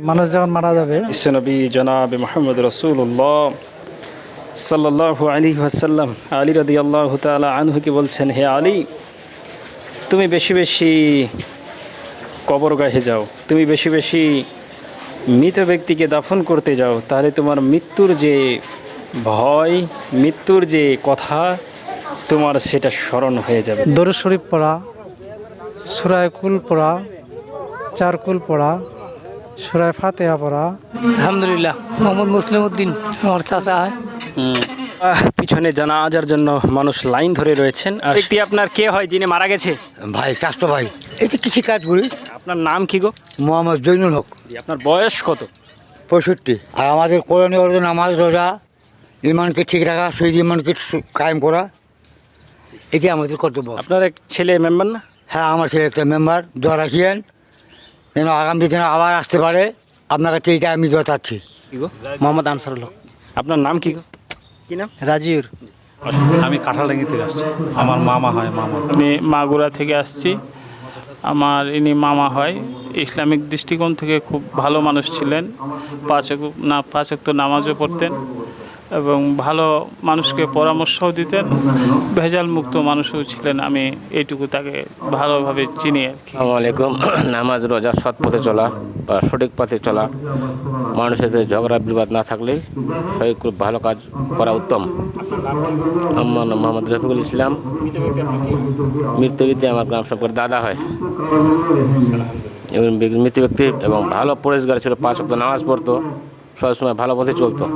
মানুষ যখন মারা যাবে বিশ্বনবী জনাব মোহাম্মদ রসুল্লাহ সাল্লাহ আলী ওয়াসাল্লাম আলী রদি আল্লাহ তালা আনহুকে বলছেন হে আলী তুমি বেশি বেশি কবরগাহে যাও তুমি বেশি বেশি মৃত ব্যক্তিকে দাফন করতে যাও তাহলে তোমার মৃত্যুর যে ভয় মৃত্যুর যে কথা তোমার সেটা স্মরণ হয়ে যাবে। দরুদ শরীফ পড়া সুরায়কুল পড়া চারকুল পড়া সুরায় ফাতেহা পড়া। আলহামদুলিল্লাহ। মোহাম্মদ মুসলিম উদ্দিন আমার চাচা হয়। পিছনে জানাজার জন্য মানুষ লাইন ধরে রয়েছেন। আর ব্যক্তি আপনার কে হয় যিনি মারা গেছে? ভাই চাষতো ভাই। এটা কৃষি কাজ করি। আপনার নাম কি গো? মোহাম্মদ জৈনুল হক। আপনার বয়স কত? পঁয়ষট্টি। আর আমাদের করণীয় হলো নামাজ রোজা ইমানকে ঠিক রাখা সেই ইমানকে কায়েম করা এটি আমাদের কর্তব্য। আপনার এক ছেলে মেম্বার না? হ্যাঁ আমার ছেলে একটা মেম্বার দোয়া রাখিয়েন যেন আগামী দিনে আবার আসতে পারে। আপনার কাছে এইটা আমি দোয়া চাচ্ছি কি গো? মোহাম্মদ আনসারুল হক। আপনার নাম কি গো? কি নাম? রাজিউর। আমি কাঁঠালডাঙ্গি থেকে আসছি। আমার মামা হয় মামা। আমি মাগুরা থেকে আসছি। আমার ইনি মামা হয়। ইসলামিক দৃষ্টিকোণ থেকে খুব ভালো মানুষ ছিলেন। পাঁচক না পাঁচক তো নামাজও পড়তেন। এবং ভালো মানুষকে পরামর্শও দিতেন। ভেজাল মুক্ত মানুষও ছিলেন আমি এইটুকু তাকে ভালোভাবে চিনি আর কি। আলাইকুম। নামাজ, রোজা সৎ পথে চলা বা সঠিক পথে চলা, মানুষের ঝগড়া, বিবাদ না থাকলে সবাই খুব ভালো কাজ করা উত্তম। আমার নাম মোহাম্মদ রফিকুল ইসলাম মৃত্যু মৃত্যুবিদ্যে আমার গ্রাম সম্পর্কে দাদা হয়। এবং বি- মৃত ব্যক্তি এবং ভালো পরিষ্কার ছিল, পাঁচ সপ্তাহ নামাজ পড়তো সবসময় ভালো পথে চলতো।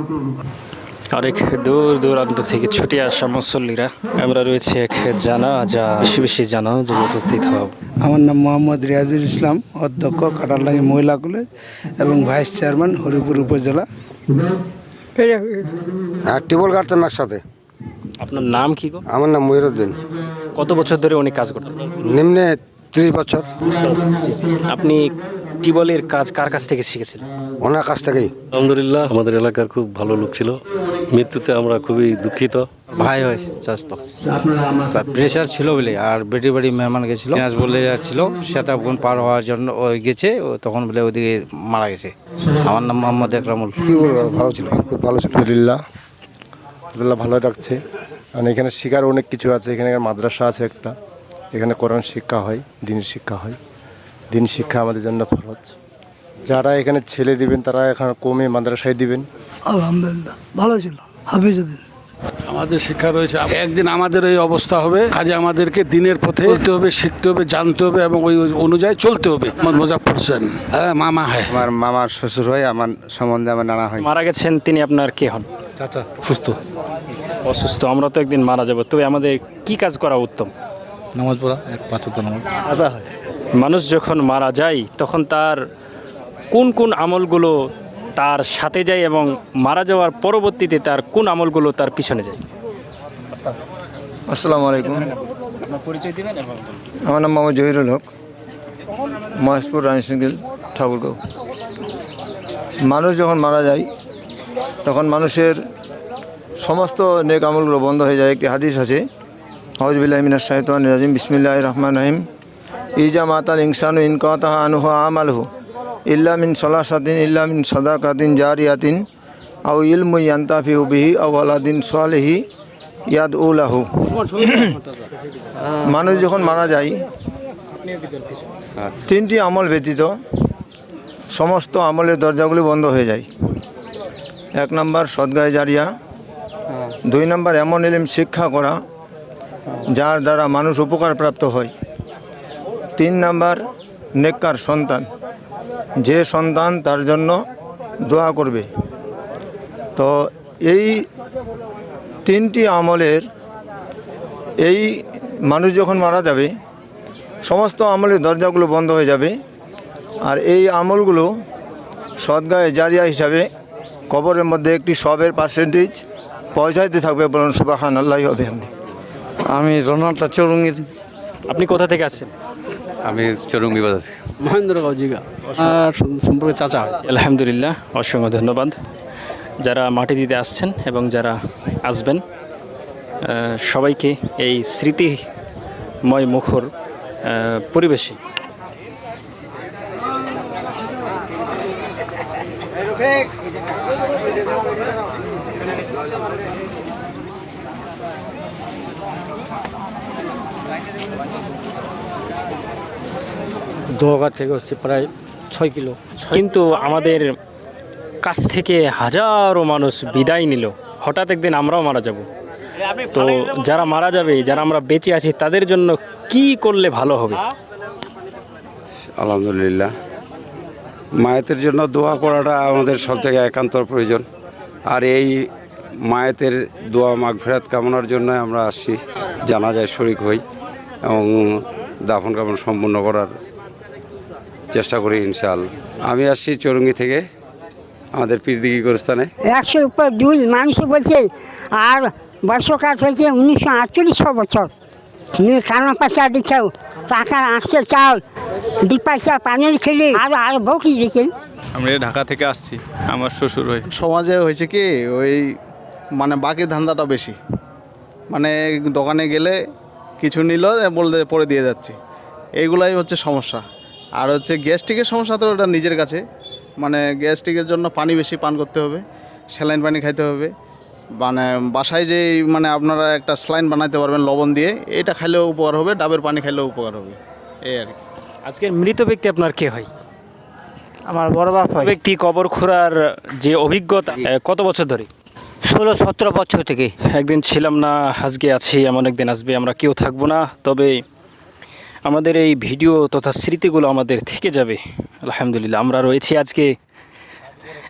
অনেক দূর দূরান্ত থেকে ছুটে আসা মুসল্লিরা। আমরা রয়েছে এক জানা যা বেশি বেশি জানা যে উপস্থিত হব। আমার নাম মোহাম্মদ রিয়াজুল ইসলাম অধ্যক্ষ কাটারলাঙ্গি মহিলা কলেজ এবং ভাইস চেয়ারম্যান হরিপুর উপজেলা। হ্যাঁ টিউবওয়েল কাটতাম একসাথে। আপনার নাম কি গো? আমার নাম মহিরুদ্দিন। কত বছর ধরে উনি কাজ করতেন? নিম্নে ত্রিশ বছর। আপনি টিবলের কাজ কার কাছ থেকে শিখেছিলেন? ওনার কাছ থেকেই। আলহামদুলিল্লাহ আমাদের এলাকার খুব ভালো লোক ছিল। মৃত্যুতে আমরা খুবই দুঃখিত। ভাই হয় চাস্ত তার প্রেশার ছিল বলে আর বেটি বাড়ি মেহমান গেছিল। পেঁয়াজ বলে যাচ্ছিল সেতাবগুন পার হওয়ার জন্য ও গেছে ও তখন বলে ওদিকে মারা গেছে। আমার নাম মোহাম্মদ একরামুল। কি বলব ভালো ছিল খুব ভালো ছিল। আলহামদুলিল্লাহ। আলহামদুলিল্লাহ ভালো রাখছে কারণ এখানে শিকার অনেক কিছু আছে এখানে মাদ্রাসা আছে একটা। এখানে কোরআন শিক্ষা হয় দিনের শিক্ষা হয়। দিন শিক্ষা আমাদের জন্য ফরজ। যারা এখানে ছেলে দিবেন তারা এখানে কমে মাদ্রাসায় দিবেন। আলহামদুলিল্লাহ ভালো ছিল। হাফিজুদ্দিন। আমাদের শিক্ষা রয়েছে একদিন আমাদের এই অবস্থা হবে। কাজে আমাদেরকে দিনের পথে চলতে হবে শিখতে হবে জানতে হবে এবং ওই অনুযায়ী চলতে হবে। মুজাফর হোসেন হ্যাঁ মামা হয়। আমার মামার শ্বশুর হয় আমার সম্বন্ধে আমার নানা হয়। মারা গেছেন তিনি আপনার কে হন? চাচা সুস্থ অসুস্থ আমরা তো একদিন মারা যাব। তবে আমাদের কি কাজ করা উত্তম? নামাজ পড়া এক পাঁচত্ব নামাজ। মানুষ যখন মারা যায়, তখন তার কোন কোন আমলগুলো তার সাথে যায় এবং মারা যাওয়ার পরবর্তীতে তার কোন আমলগুলো তার পিছনে যায়? আসসালামু আলাইকুম। আমার নাম মোহাম্মদ জহিরুল হক, মহেশপুর রানীশঙ্গিল ঠাকুরগাঁও। মানুষ যখন মারা যায়, তখন মানুষের সমস্ত নেক আমলগুলো বন্ধ হয়ে যায়। একটি হাদিস আছে হজবিল্লাহ মিনার সাহিতান রাজিম বিসমিল্লাহ রহমান রহিম। ইজা মাতাল ইনসানু ইনকাতাহা আনুহ আমালহু ইল্লা মিন সলাসাতিন ইল্লা মিন সদাকাতিন জারিয়াতিন আউ ইলমু ইয়ান্তাফি বিহি আউ আলাদিন সোয়ালেহি ইয়াদ উলাহু মানুষ যখন মারা যায়, তিনটি আমল ব্যতীত সমস্ত আমলের দরজাগুলি বন্ধ হয়ে যায়। এক নম্বর সদগায় জারিয়া, দুই নম্বর এমন এলিম শিক্ষা করা, যার দ্বারা মানুষ উপকার প্রাপ্ত হয়। তিন নাম্বার নেককার সন্তান। যে সন্তান তার জন্য দোয়া করবে। তো এই তিনটি আমলের এই মানুষ যখন মারা যাবে সমস্ত আমলের দরজাগুলো বন্ধ হয়ে যাবে আর এই আমলগুলো সদগায়ে জারিয়া হিসাবে কবরের মধ্যে একটি সবের পার্সেন্টেজ পৌঁছাইতে থাকবে বলুন সুবাহান আল্লাহ হবে আমি রোনাল্ডা চৌরঙ্গি আপনি কোথা থেকে আসছেন? আমি চরঙ্গি বাজার থেকে মহেন্দ্রগাঁও জিগা। সম্পর্কে চাচা? আলহামদুলিল্লাহ অসংখ্য ধন্যবাদ। যারা মাটি দিতে আসছেন এবং যারা আসবেন সবাইকে এই স্মৃতিময় মুখর পরিবেশে। দোয়াঘাট থেকে হচ্ছে প্রায় ছয় কিলো। কিন্তু আমাদের কাছ থেকে হাজারো মানুষ বিদায় নিল। হঠাৎ একদিন আমরাও মারা যাব। তো যারা মারা যাবে, যারা আমরা বেঁচে আছি, তাদের জন্য কি করলে ভালো হবে? আলহামদুলিল্লাহ। মায়েতের জন্য দোয়া করাটা আমাদের সব থেকে একান্ত প্রয়োজন। আর এই মায়েতের দোয়া মাগফেরাত কামনার জন্য আমরা আসছি জানা যায় শরিক হই। এবং দাফন কামন সম্পূর্ণ করার চেষ্টা করি ইনশাল আমি আসছি চৌরঙ্গি থেকে আমাদের পীরদিঘি গোরস্থানে। একশোর উপর দুই মানুষ বলছে আর বর্ষকাল হয়েছে উনিশশো আটচল্লিশশো বছর। তুমি কানা পয়সা দিচ্ছ টাকা আসছে চাল দু পয়সা পানির ছেলে আর আর বউ কি দিচ্ছে আমরা ঢাকা থেকে আসছি আমার শ্বশুর হয়ে। সমাজে হয়েছে কি ওই মানে বাকি ধান্দাটা বেশি। মানে দোকানে গেলে কিছু নিল বলতে পরে দিয়ে যাচ্ছি। এইগুলাই হচ্ছে সমস্যা। আর হচ্ছে গ্যাস্ট্রিকের সমস্যা তো ওটা নিজের কাছে। মানে গ্যাস্ট্রিকের জন্য পানি বেশি পান করতে হবে স্যালাইন পানি খাইতে হবে। মানে বাসায় যে মানে আপনারা একটা স্লাইন বানাইতে পারবেন লবণ দিয়ে এটা খাইলেও উপকার হবে ডাবের পানি খাইলেও উপকার হবে। এই আর কি। আজকের মৃত ব্যক্তি আপনার কে হয়? আমার বড় বাপ ব্যক্তি কবর খোঁড়ার যে অভিজ্ঞতা কত বছর ধরে? ষোলো সতেরো বছর থেকে? একদিন ছিলাম না আজকে আছি এমন একদিন আসবে আমরা কেউ থাকব না। তবে আমাদের এই ভিডিও তথা স্মৃতিগুলো আমাদের থেকে যাবে। আলহামদুলিল্লাহ আমরা রয়েছি আজকে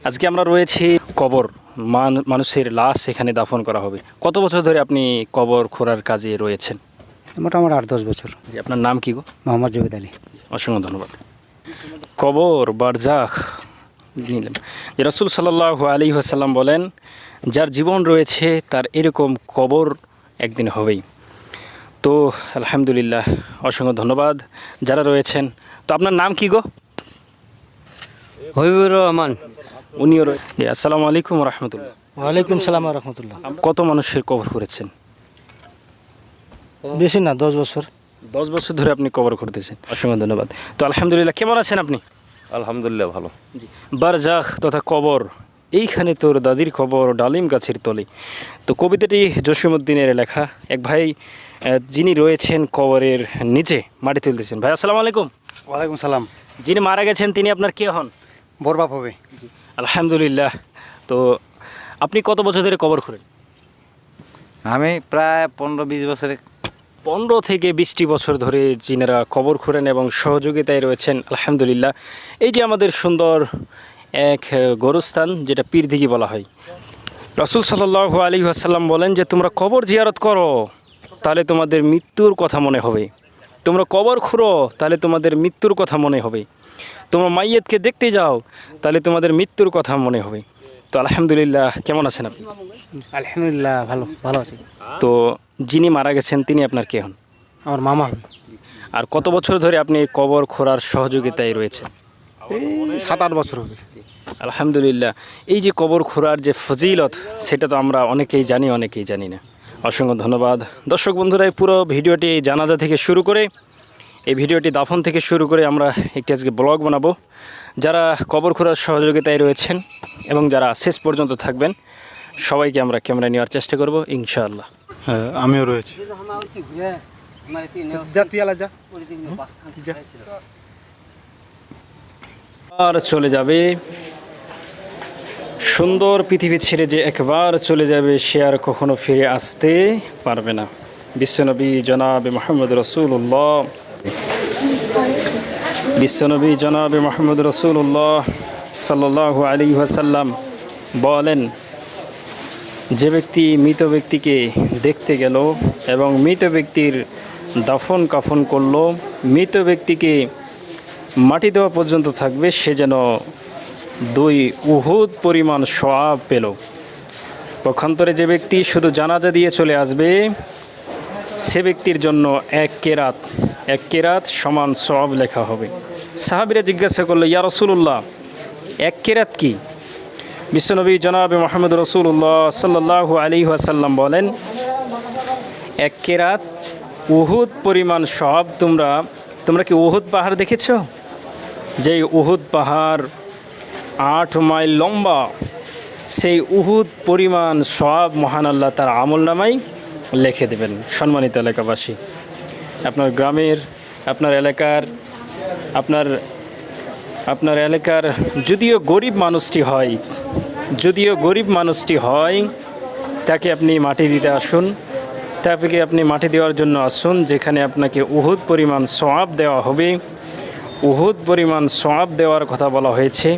আজকে আমরা রয়েছি কবর। মান- মানুষের লাশ এখানে দাফন করা হবে। কত বছর ধরে আপনি কবর খোঁড়ার কাজে রয়েছেন? মোটামুটি আট দশ বছর। জি, আপনার নাম কি গো? মোহাম্মদ জবেদ আলী। অসংখ্য ধন্যবাদ। কবর বারজাখ নিলাম যে রসুল সাল্লাহ আলী আসাল্লাম বলেন যার জীবন রয়েছে তার এরকম কবর একদিন হবেই। তো আলহামদুলিল্লাহ অসংখ্য ধন্যবাদ যারা রয়েছেন। তো আপনার নাম কি গো? হবিবুর রহমান। উনিও রয়ে- জি, আসসালামু আলাইকুম রহমতুল্লাহ ওয়ালাইকুম সালাম রহমতুল্লাহ কত মানুষের কবর করেছেন? বেশি না দশ বছর। দশ বছর ধরে আপনি কবর করতেছেন। অসংখ্য ধন্যবাদ। তো আলহামদুলিল্লাহ কেমন আছেন আপনি? আলহামদুলিল্লাহ ভালো। বারজাখ তথা কবর এইখানে তোর দাদির খবর ডালিম গাছের তলে। তো কবিতাটি জসিমুদ্দিনের লেখা। এক ভাই যিনি রয়েছেন কবরের নিচে মাটি তুলতেছেন। ভাই আসসালামু আলাইকুম। ওয়ালাইকুম সালাম। যিনি মারা গেছেন তিনি আপনার কে হন? বরবাপ হবে। আলহামদুলিল্লাহ। তো আপনি কত বছর ধরে কবর করেন আমি প্রায় পনেরো বিশ বছরে। পনেরো থেকে বিশটি বছর ধরে যিনারা কবর খুঁড়েন এবং সহযোগিতায় রয়েছেন আলহামদুলিল্লাহ। এই যে আমাদের সুন্দর এক গোরস্থান যেটা পীরদিঘি বলা হয়। রসুল সাল্লাহ আলী আসাল্লাম বলেন যে তোমরা কবর জিয়ারত করো তাহলে তোমাদের মৃত্যুর কথা মনে হবে। তোমরা কবর খুঁড়ো তাহলে তোমাদের মৃত্যুর কথা মনে হবে। তোমরা মাইয়েতকে দেখতে যাও তাহলে তোমাদের মৃত্যুর কথা মনে হবে। তো আলহামদুলিল্লাহ কেমন আছেন আপনি? আলহামদুলিল্লাহ ভালো ভালো আছি। তো যিনি মারা গেছেন তিনি আপনার কে হন? আমার মামা আর কত বছর ধরে আপনি কবর খোঁড়ার সহযোগিতায় রয়েছেন? এই সাত আট বছর হবে। আলহামদুলিল্লাহ। এই যে কবর খোঁড়ার যে ফজিলত সেটা তো আমরা অনেকেই জানি অনেকেই জানি না। অসংখ্য ধন্যবাদ। দর্শক বন্ধুরা এই পুরো ভিডিওটি জানাজা থেকে শুরু করে এই ভিডিওটি দাফন থেকে শুরু করে আমরা একটি আজকে ব্লগ বানাবো। যারা কবর খোঁড়ার সহযোগিতায় রয়েছেন এবং যারা শেষ পর্যন্ত থাকবেন সবাইকে আমরা ক্যামেরা নেওয়ার চেষ্টা করব ইনশাআল্লাহ। হ্যাঁ আমিও রয়েছি। আর চলে যাবে। সুন্দর পৃথিবী ছেড়ে যে একবার চলে যাবে, সে আর কখনো ফিরে আসতে পারবে না। বিশ্বনবী জনাবে মোহাম্মদ রসুল্লাহ বিশ্বনবী জনাবে মোহাম্মদ রসুল্লাহ সাল্লাহ আলী ওয়াসাল্লাম বলেন, যে ব্যক্তি মৃত ব্যক্তিকে দেখতে গেল এবং মৃত ব্যক্তির দাফন কাফন করল, মৃত ব্যক্তিকে মাটি দেওয়া পর্যন্ত থাকবে, সে যেন দুই উহুদ পরিমাণ সওয়াব পেল। পক্ষান্তরে যে ব্যক্তি শুধু জানাজা দিয়ে চলে আসবে, সে ব্যক্তির জন্য এক কেরাত এক কেরাত সমান সওয়াব লেখা হবে। সাহাবিরা জিজ্ঞাসা করল, ইয়া রসুল্লাহ এক কেরাত কি? বিশ্বনবী জনাবে মোহাম্মদ রসুল্লাহ সাল্লাহ আলী আসাল্লাম বলেন, এক কেরাত উহুদ পরিমাণ সব তোমরা তোমরা কি উহুদ পাহাড় দেখেছ? যে উহুদ পাহাড় আট মাইল লম্বা। সেই উহুদ পরিমাণ সব মহান আল্লাহ তার আমল নামাই লিখে দেবেন সম্মানিত এলাকাবাসী। আপনার গ্রামের, আপনার এলাকার, আপনার আপনার এলাকার যদিও গরিব মানুষটি হয়, যদিও গরিব মানুষটি হয়, তাকে আপনি মাটি দিতে আসুন, তাকে আপনি মাটি দেওয়ার জন্য আসুন, যেখানে আপনাকে উহুদ পরিমাণ সোয়াব দেওয়া হবে। উহুদ পরিমাণ সোয়াব দেওয়ার কথা বলা হয়েছে।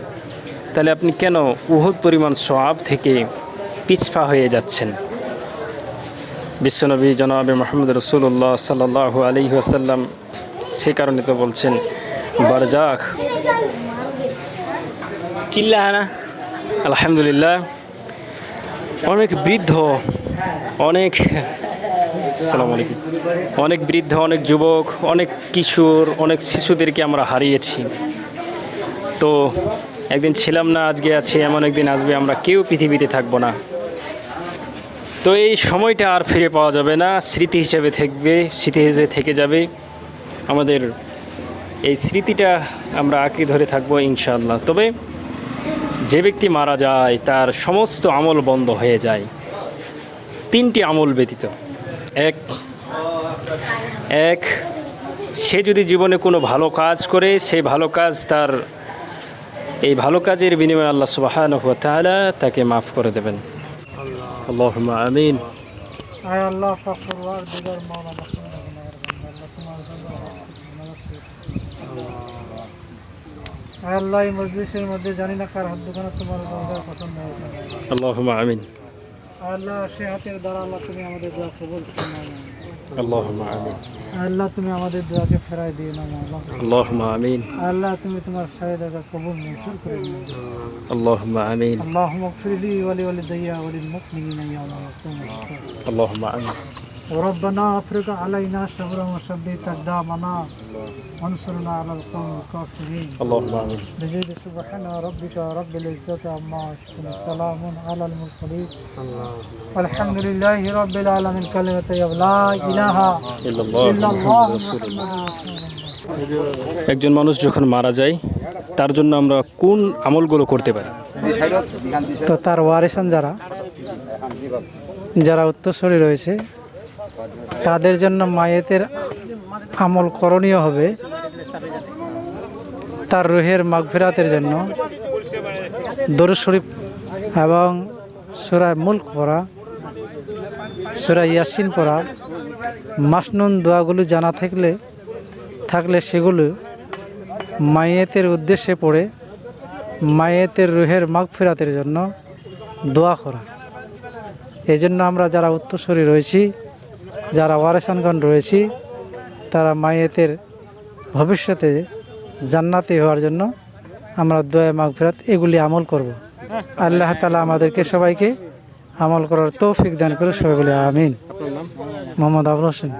তাহলে আপনি কেন উহুদ পরিমাণ সোয়াব থেকে পিছপা হয়ে যাচ্ছেন? বিশ্বনবী জনাবে মোহাম্মদ রসুল্লাহ সাল্লাহ আলী আসাল্লাম সে কারণে তো বলছেন বারজাক চিল্লা না আলহামদুলিল্লাহ। অনেক বৃদ্ধ, অনেক সালাম আলাইকুম। অনেক বৃদ্ধ, অনেক যুবক, অনেক কিশোর, অনেক শিশুদেরকে আমরা হারিয়েছি। তো একদিন ছিলাম না, আজকে আছি, এমন একদিন আসবে, আমরা কেউ পৃথিবীতে থাকব না। তো এই সময়টা আর ফিরে পাওয়া যাবে না, স্মৃতি হিসেবে থাকবে, স্মৃতি হিসেবে থেকে যাবে। আমাদের এই স্মৃতিটা আমরা আঁকড়ে ধরে থাকব, ইনশাআল্লাহ। তবে যে ব্যক্তি মারা যায়, তার সমস্ত আমল বন্ধ হয়ে যায়। তিনটি আমল ব্যতীত। এক এক, সে যদি জীবনে কোনো ভালো কাজ করে, সেই ভালো কাজ তার এই ভালো কাজের বিনিময়ে আল্লাহ সুবাহ তাকে মাফ করে দেবেন। আল্লাহ আমিন। আয় আল্লাহ ফখরওয়ার দিদার মাওলানা আয় আল্লাহ এই মজলিসের মধ্যে জানি না কার হাত দোকানে তোমার দরকার পছন্দ হয়েছে। আল্লাহ আমিন। আয় আল্লাহ সে হাতের দ্বারা আল্লাহ তুমি আমাদের দোয়া কবুল করো। না আল্লাহ আমিন। আয় আল্লাহ তুমি আমাদের দোয়াকে ফেরাই দিয়ে নাও আল্লাহ আল্লাহুম্মা আমিন আল্লাহ তুমি তোমার শায়দাকে কবুল মঞ্জুর করে নিও আল্লাহুম্মা আমিন আল্লাহুম্মা ফিরলি ওয়ালি ওয়ালিদাইয়া ওয়ালিল মুমিনিনা ইয়াওমা ইয়াকুমুল হিসাব আল্লাহুম্মা আমিন ربنا افرغ علينا صبرا وثبت اقدامنا وانصرنا على القوم الكافرين আল্লাহ আমিন بجد سبحان ربك رب العزة عما يصفون سلام على المرسلين والحمد لله رب العالمين كلمة لا إله ইল্লাল্লাহ إلا الله মুহাম্মাদুর রাসূলুল্লাহ। একজন মানুষ যখন মারা যায় তার জন্য আমরা কোন আমলগুলো করতে পারি তো তার ওয়ারিসান যারা যারা উত্তরসূরি রয়েছে তাদের জন্য মায়েতের আমল করণীয় হবে। তার রুহের মাগফিরাতের জন্য দরু শরীফ এবং সুরায় মুল্ক পড়া, সুরা ইয়াসিন পড়া, মাসনুন দোয়াগুলো জানা থাকলে থাকলে সেগুলো মায়েতের উদ্দেশ্যে পড়ে মায়েতের রুহের মাগফিরাতের জন্য দোয়া করা। এই জন্য আমরা যারা উত্তরসূরি রয়েছি যারা ওয়ারেসানগণ রয়েছি, তারা মায়েতের ভবিষ্যতে জান্নাতি হওয়ার জন্য আমরা দোয়া মাগফিরাত এগুলি আমল করব। আল্লাহ তালা আমাদেরকে সবাইকে আমল করার তৌফিক দান করে সবাই বলে আমিন মোহাম্মদ আবুল হোসেন